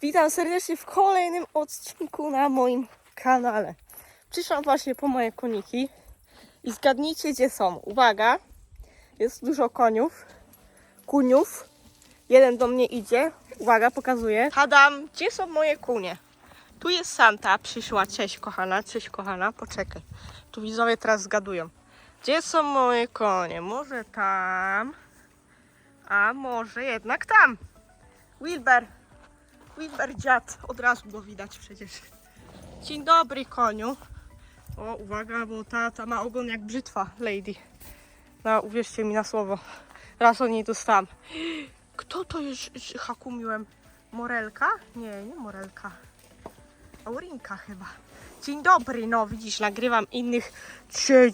Witam serdecznie w kolejnym odcinku na moim kanale. Przyszłam właśnie po moje koniki i zgadnijcie gdzie są. Uwaga, jest dużo koniów, kuniów. Jeden do mnie idzie. Uwaga, pokazuję. Hadam, gdzie są moje kunie? Tu jest Santa, przyszła. Cześć kochana, cześć kochana, poczekaj. Tu widzowie teraz zgadują. Gdzie są moje konie? Może tam, a może jednak tam. Wilber, Wilber dziad, od razu go widać przecież. Dzień dobry koniu. O, uwaga, bo ta, ma ogon jak brzytwa, lady. No, uwierzcie mi na słowo. Raz od niej dostałam. Kto to że hakumiłem? Morelka? Nie, nie Morelka. Aurinka chyba. Dzień dobry, no widzisz, nagrywam innych.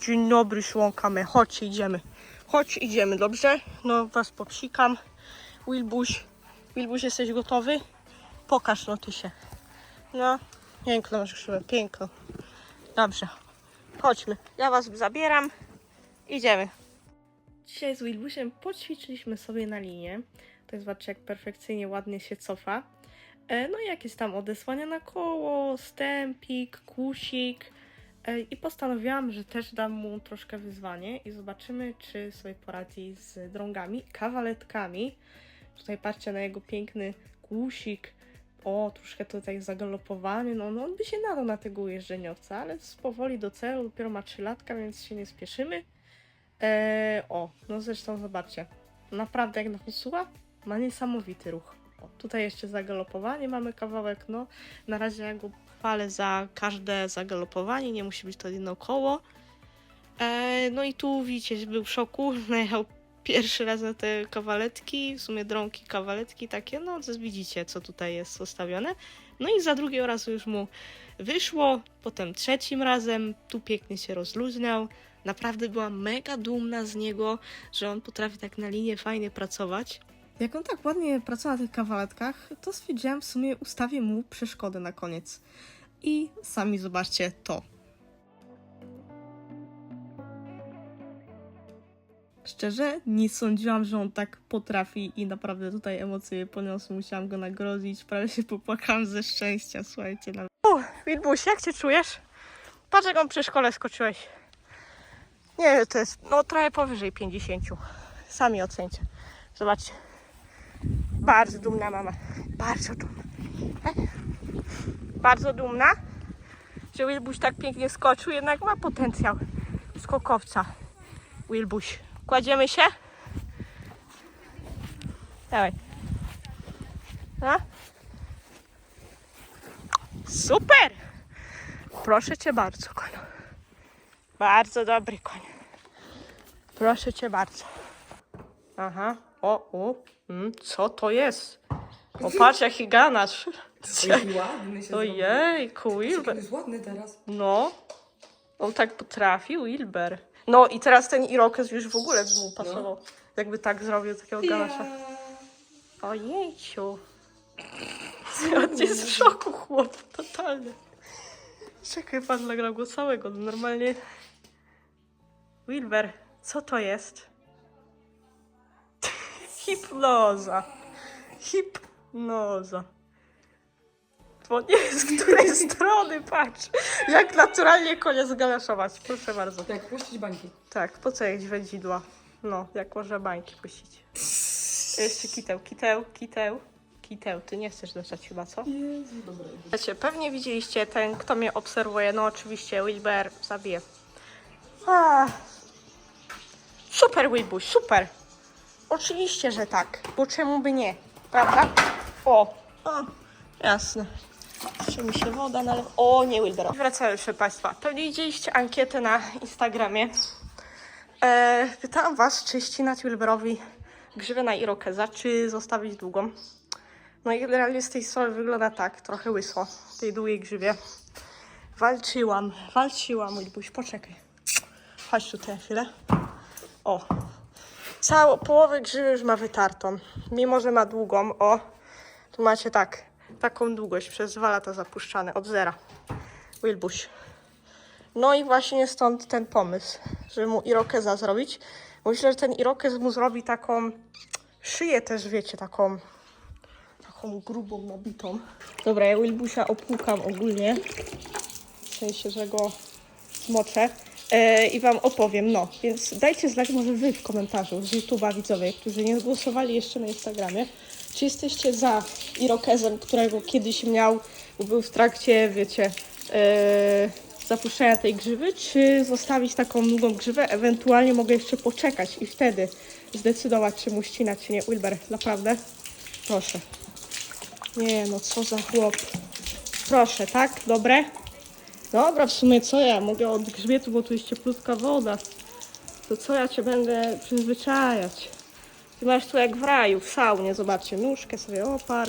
Dzień dobry, słonka Chodź, idziemy. Chodź, idziemy, dobrze? No, was popsikam. Wilbuś, Wilbuś, jesteś gotowy? Pokaż no ty się. No, piękno masz krzywę, piękno. Dobrze, chodźmy. Ja was zabieram. Idziemy. Dzisiaj z Wilbusiem poćwiczyliśmy sobie na linię. To jest zobaczcie, jak perfekcyjnie, ładnie się cofa. E, No i jakieś tam odesłania na koło, stępik, kusik. E, I postanowiłam, że też dam mu troszkę wyzwanie i zobaczymy, czy sobie poradzi z drągami, kawaletkami. Tutaj patrzcie na jego piękny kłusik. O, troszkę tutaj zagalopowany. No, no on by się nadał na tego ujeżdżeniowca, ale powoli do celu. Dopiero ma 3 latka, więc się nie spieszymy. Eee, o, no zresztą zobaczcie. Naprawdę jak na posłucha, ma niesamowity ruch. O, tutaj jeszcze zagalopowanie mamy kawałek, no. Na razie ja go chwalę za każde zagalopowanie, nie musi być to jedno koło. Eee, no i tu widzicie, był w szoku, najechał pierwszy raz na te kawaletki, w sumie drągi kawaletki takie, no widzicie co tutaj jest ustawione. No i za drugiego razu już mu wyszło, potem trzecim razem, tu pięknie się rozluźniał. Naprawdę byłam mega dumna z niego, że on potrafi tak na linie fajnie pracować. Jak on tak ładnie pracował na tych kawaletkach, to stwierdziłam w sumie ustawię mu przeszkodę na koniec. I sami zobaczcie to. Szczerze, nie sądziłam, że on tak potrafi i naprawdę tutaj emocje poniosły. Musiałam go nagrodzić. Prawie się popłakałam ze szczęścia, słuchajcie. Na... O, Wilbuś, jak się czujesz? Patrz, jak on przy szkole skoczyłeś. Nie to jest no trochę powyżej 50. Sami ocencie. Zobaczcie. Bardzo dumna mama. Bardzo dumna. E? Bardzo dumna, że Wilbuś tak pięknie skoczył, jednak ma potencjał skokowca. Wilbuś. Kładziemy się? Dawaj. A? Super! Proszę cię bardzo, koniu. Bardzo dobry koń. Proszę cię bardzo. Aha. O, o. Mm, co to jest? O, patrz jaki ganacz. Jaki ładny się. Ojejku, Wilber. Jest ładny teraz. No. On tak potrafił, Wilber. No i teraz ten Irokez już w ogóle by mu pasował. Jakby tak zrobił takiego ganacza. Ojejciu. On jest w szoku, chłop, totalnie. Czekaj, pan nagrał go całego, no normalnie. Wilber, co to jest? Hipnoza. Hipnoza. To nie jest z której strony, patrz. Jak naturalnie konia zgalaszować, proszę bardzo. Jak puścić bańki. Tak, po co jeść wędzidła? No, jak można bańki puścić. Jeszcze kiteł, kiteł, kiteł, kiteł. Ty nie chcesz dostać chyba, co? Jezu, dobra. Pewnie widzieliście ten, kto mnie obserwuje. No oczywiście, Wilber zabije. Ah. Super, Wilbuś, super. Oczywiście, że tak. Bo czemu by nie? Prawda? O, o jasne. Jeszcze mi się woda nalewa. O, nie Wilbera. Wracamy, proszę Państwa. Pewnie widzieliście ankietę na Instagramie. E, pytałam Was, czy ścinać Wilberowi grzywę na Irokeza, czy zostawić długą. No i generalnie z tej strony wygląda tak, trochę łyso, w tej długiej grzywie. Walczyłam, walczyłam, Wilbuś, poczekaj. Chodź tutaj chwilę. O. Całą połowę grzywy już ma wytartą. Mimo, że ma długą, o. Tu macie tak, taką długość przez dwa lata zapuszczane, od zera. Wilbuś. No i właśnie stąd ten pomysł, żeby mu irokeza zrobić. Myślę, że ten irokez mu zrobi taką szyję też, wiecie, taką taką grubą, nabitą. Dobra, ja Wilbusia opłukam ogólnie. W sensie, że go zmoczę. E, I wam opowiem, no. Więc dajcie znać może wy w komentarzu z YouTube'a widzowie, którzy nie zgłosowali jeszcze na Instagramie. Czy jesteście za Irokezem, którego kiedyś miał, był w trakcie, wiecie, e, zapuszczenia tej grzywy, czy zostawić taką długą grzywę? Ewentualnie mogę jeszcze poczekać i wtedy zdecydować, czy mu ścinać, czy nie. Wilber, naprawdę? Proszę. Nie, no co za chłop. Proszę, tak? Dobre? Dobra, w sumie co ja? Mogę od grzbietu, bo tu jest cieplutka woda. To co ja cię będę przyzwyczajać? Ty masz tu jak w raju, w saunie. Zobaczcie, nóżkę sobie opar.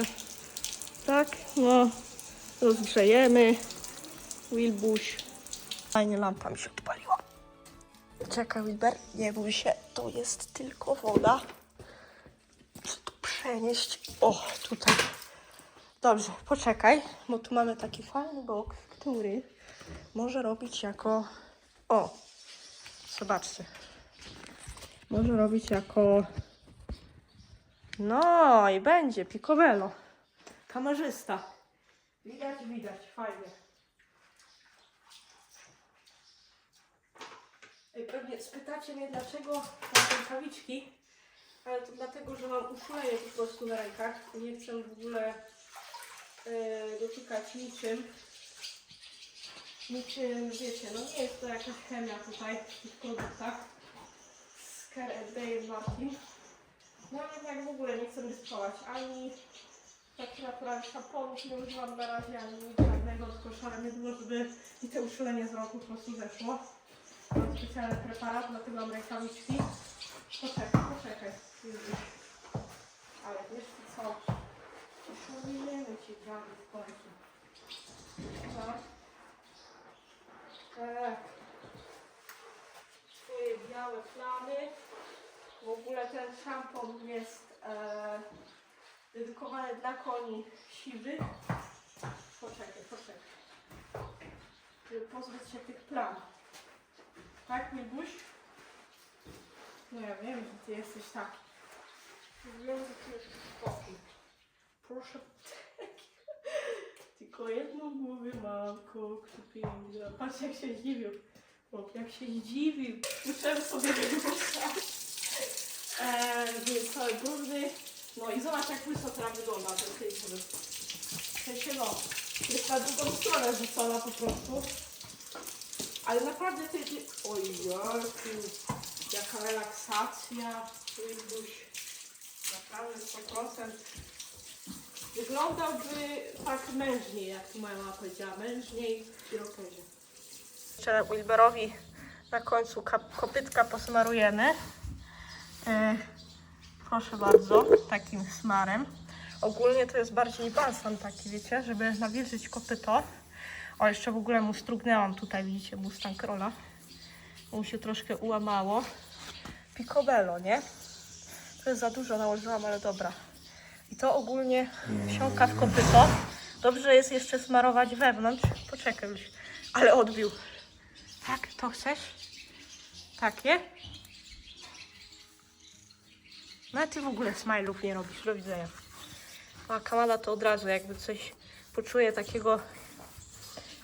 Tak? No. Rozgrzejemy. Wilbuś. Fajnie lampa mi się odpaliła. Czekaj, Wilber, nie bój się. To jest tylko woda. Muszę tu przenieść. O, tutaj. Dobrze, poczekaj, bo tu mamy taki fajny boks, który może robić jako. O! Zobaczcie. Może robić jako. No i będzie picobello. Kamerzysta. Widać, widać, fajnie. Pewnie spytacie mnie, dlaczego mam rękawiczki, ale to dlatego, że mam uszulenie po prostu na rękach. Nie chcę w ogóle e, dotykać niczym. Niczym, wiecie, no nie jest to jakaś chemia tutaj w tych produktach. Z Care Dale Martin. No jak w ogóle nie chcę ryskować ani takich naturalnych szamponów nie używam na razie, ani żadnego, tylko szalenie dużo, żeby mi te uszulenie z roku po prostu zeszło. Mam specjalny preparat, dlatego mam rękawiczki. Poczekaj, poczekaj. Ale wiesz co? Poszanujemy ci prawie w końcu. Tak. Tak. W ogóle ten szampon jest e, dedykowany dla koni siwych. Poczekaj, poczekaj. Żeby pozbyć się tych plam. Tak, Mibuś? No ja wiem, że ty jesteś taki. Wiem, że ty jesteś. Proszę. Tylko jedną głowę mam, kto piękna. Patrz jak się zdziwił. Chłop, jak się zdziwił. Muszę sobie wyruszać. Eee, więc cały brudny. No i zobacz jak łyso teraz wygląda ten typ. W no, jest na drugą stronę rzucona po prostu. Ale naprawdę ty, ty... Oj, jaki, jaka relaksacja, Wilbuś. Naprawdę 100%. Wyglądałby tak mężniej, jak tu moja mama powiedziała. Mężniej w irokezie. Jeszcze Wilberowi na końcu kopytka posmarujemy. E, proszę bardzo, takim smarem. Ogólnie to jest bardziej balsam taki, wiecie, żeby nawilżyć kopyto. O, jeszcze w ogóle mu strugnęłam tutaj, widzicie, Mustang Rolla. Mu się troszkę ułamało. Picobello, nie? To jest za dużo nałożyłam, ale dobra. I to ogólnie wsiąka w kopyto. Dobrze jest jeszcze smarować wewnątrz. Poczekaj już. Ale odbił. Tak, to chcesz? Takie? No a ty w ogóle smajlów nie robisz. Do widzenia. A Kamala to od razu jakby coś poczuje takiego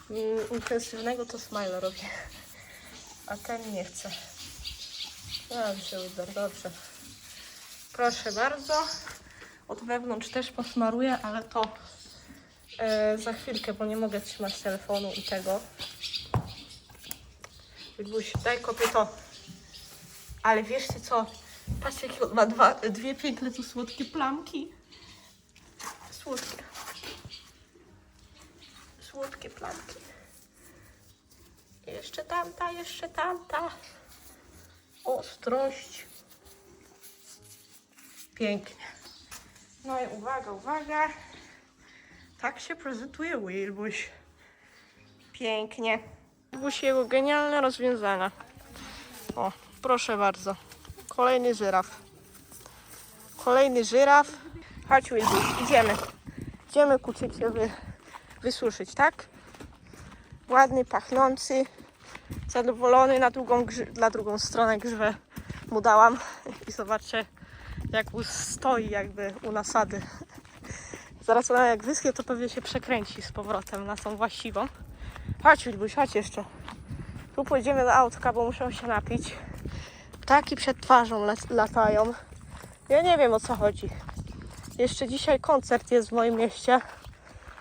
mm, intensywnego, to smile robi. A ten nie chce. Dobrze, Uber, dobrze. Proszę bardzo. Od wewnątrz też posmaruję, ale to e, za chwilkę, bo nie mogę trzymać telefonu i tego. Wilbuś, daj kopyto. Ale wieszcie co? Patrzcie, jakie on ma dwa, dwie piękne tu słodkie plamki. Słodkie. Słodkie plamki. Jeszcze tamta, jeszcze tamta. Ostrość. Pięknie. No i uwaga, uwaga. Tak się prezentuje Wilbuś. Pięknie. Wilbuś jego genialne rozwiązania. O, proszę bardzo. Kolejny żyraf. Kolejny żyraf. Chodź Wilbuś, idziemy. Idziemy kucycie wy, wysuszyć, tak? Ładny, pachnący. Zadowolony na drugą, dla drugą stronę grzywę mu dałam. I zobaczcie, jak stoi jakby u nasady. Zaraz ona jak wyschnie, to pewnie się przekręci z powrotem na tą właściwą. Chodź, Wilbuś, chodź jeszcze. Tu pójdziemy do autka, bo muszę się napić. Ptaki przed twarzą lat- latają. Ja nie wiem o co chodzi. Jeszcze dzisiaj koncert jest w moim mieście.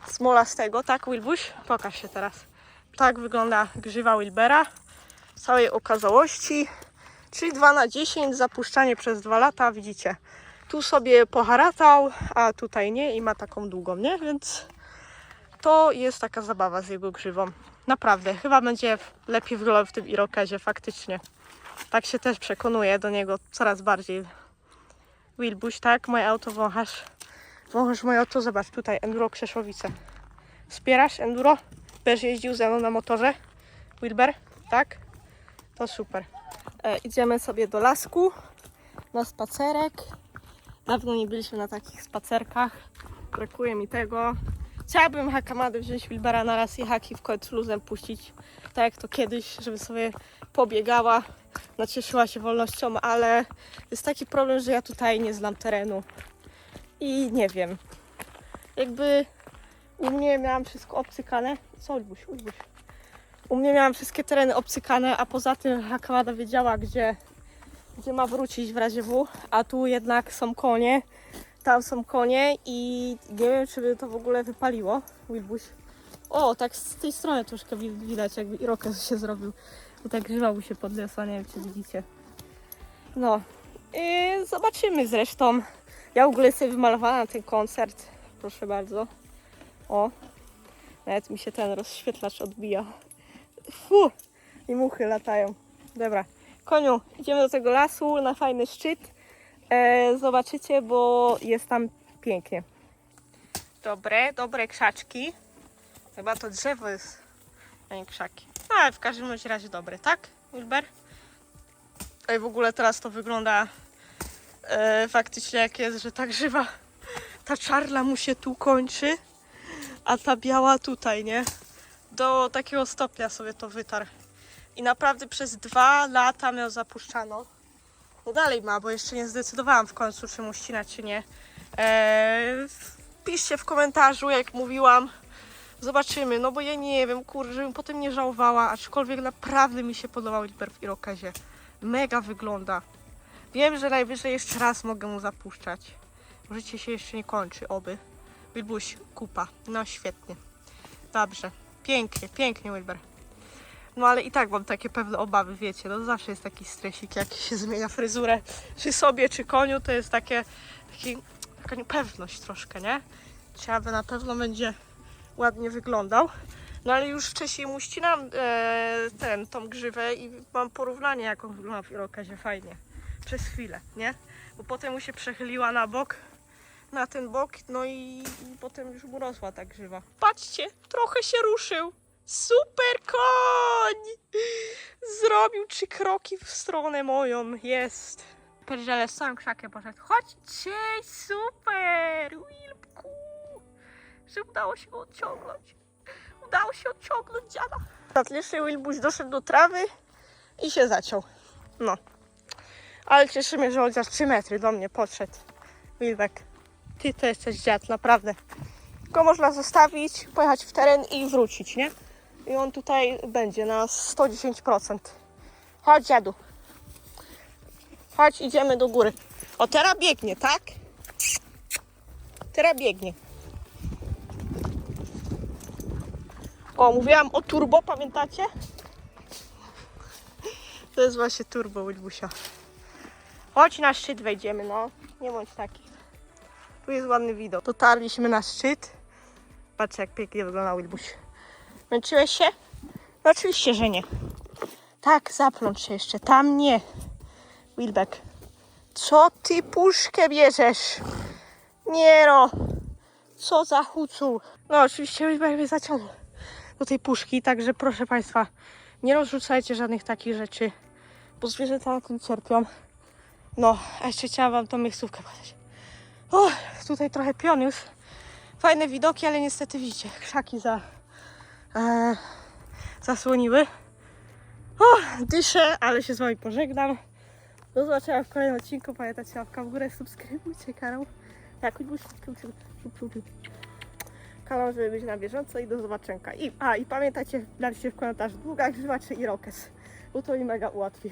Smolastego, tak Wilbuś? Pokaż się teraz. Tak wygląda grzywa Wilbera w całej okazałości. Czyli 2 na 10, zapuszczanie przez 2 lata, widzicie. Tu sobie poharatał, a tutaj nie i ma taką długą, nie? Więc to jest taka zabawa z jego grzywą. Naprawdę, chyba będzie lepiej wyglądał w tym irokezie, faktycznie. Tak się też przekonuję do niego coraz bardziej. Wilbuś, tak? Moje auto wąchasz. Wąchasz moje auto, zobacz tutaj, Enduro Krzeszowice. Wspierasz Enduro? Będziesz jeździł ze mną na motorze? Wilber? Tak? To super. E, idziemy sobie do lasku na spacerek. Dawno nie byliśmy na takich spacerkach. Brakuje mi tego. Chciałabym hakamady wziąć Wilbera na raz i haki w końcu luzem puścić. Tak jak to kiedyś, żeby sobie pobiegała, nacieszyła się wolnością, ale jest taki problem, że ja tutaj nie znam terenu. I nie wiem. Jakby u mnie miałam wszystko obcykane. Co, Ulbuś, Ulbuś? U mnie miałam wszystkie tereny obcykane, a poza tym Hakamada wiedziała, gdzie, gdzie ma wrócić w razie W, a tu jednak są konie, tam są konie i nie wiem, czy by to w ogóle wypaliło, Wilbuś. O, tak z tej strony troszkę wi- widać, jakby irokez się zrobił. Grzywa mu się podniosła, nie wiem, czy widzicie. No, i zobaczymy zresztą. Ja w ogóle sobie wymalowałam ten koncert, proszę bardzo. O, nawet mi się ten rozświetlacz odbija. Fu! I muchy latają. Dobra. Koniu, idziemy do tego lasu na fajny szczyt. E, zobaczycie, bo jest tam pięknie. Dobre, dobre krzaczki. Chyba to drzewo jest, a nie krzaki. No, ale w każdym razie dobre, tak, Wilber? Ej, w ogóle teraz to wygląda e, faktycznie jak jest, że ta grzywa, ta czarna mu się tu kończy, a ta biała tutaj, nie? do takiego stopnia sobie to wytarł. I naprawdę przez dwa lata miał zapuszczano. No dalej ma, bo jeszcze nie zdecydowałam w końcu, czy mu ścinać, czy nie. Eee, piszcie w komentarzu, jak mówiłam. Zobaczymy, no bo ja nie wiem, kurde, żebym potem nie żałowała, aczkolwiek naprawdę mi się podobał Liber w Irokezie. Mega wygląda. Wiem, że najwyżej jeszcze raz mogę mu zapuszczać. Życie się jeszcze nie kończy, oby. Wilbuś, kupa. No świetnie. Dobrze. Pięknie, pięknie, Wilber. No ale i tak mam takie pewne obawy, wiecie, no zawsze jest taki stresik, jak się zmienia fryzurę, czy sobie, czy koniu, to jest takie, taki, taka niepewność troszkę, nie? Czy aby na pewno będzie ładnie wyglądał. No ale już wcześniej mu ścinam e, ten, tą grzywę i mam porównanie, jak on wygląda w irokezie fajnie. Przez chwilę, nie? Bo potem mu się przechyliła na bok, na ten bok, no i, i potem już mu rosła ta grzywa. Patrzcie, trochę się ruszył. Super koń! Zrobił trzy kroki w stronę moją. Jest. Pierdziele, całym krzakiem poszedł. Chodźcie, super! Wilbku! Że udało się go odciągnąć. Udało się odciągnąć dziada. Tatliszy Wilbuś doszedł do trawy i się zaciął. No. Ale cieszy mnie, że chociaż 3 metry do mnie podszedł. Wilbek. Ty to jesteś dziad, naprawdę. Go można zostawić, pojechać w teren i wrócić, nie? I on tutaj będzie na 110%. Chodź, dziadu. Chodź, idziemy do góry. O, teraz biegnie, tak? Teraz biegnie. O, mówiłam o turbo, pamiętacie? To jest właśnie turbo Wilbusia. Chodź na szczyt wejdziemy, no. Nie bądź taki. Tu jest ładny widok. Dotarliśmy na szczyt. Patrz jak pięknie wygląda Wilbuś. Męczyłeś się? No oczywiście, że nie. Tak, zaplącz się jeszcze. Tam nie. Wilbek. Co ty puszkę bierzesz? Nie no. Co za hucu. No oczywiście Wilbek mnie zaciągnął do tej puszki, także proszę Państwa, nie rozrzucajcie żadnych takich rzeczy, bo zwierzęta na tym cierpią. No, a jeszcze chciałam Wam tą miejscówkę pokazać. O, tutaj trochę pion już. Fajne widoki, ale niestety widzicie, krzaki za, e, zasłoniły. O, dyszę, ale się z Wami pożegnam. Do zobaczenia w kolejnym odcinku. Pamiętajcie, łapka w górę, subskrybujcie kanał. Jakoś byś kanał, żeby być na bieżąco i do zobaczenia. I, a, i pamiętajcie, napiszcie w komentarzu długa grzywa czy irokes, bo to mi mega ułatwi.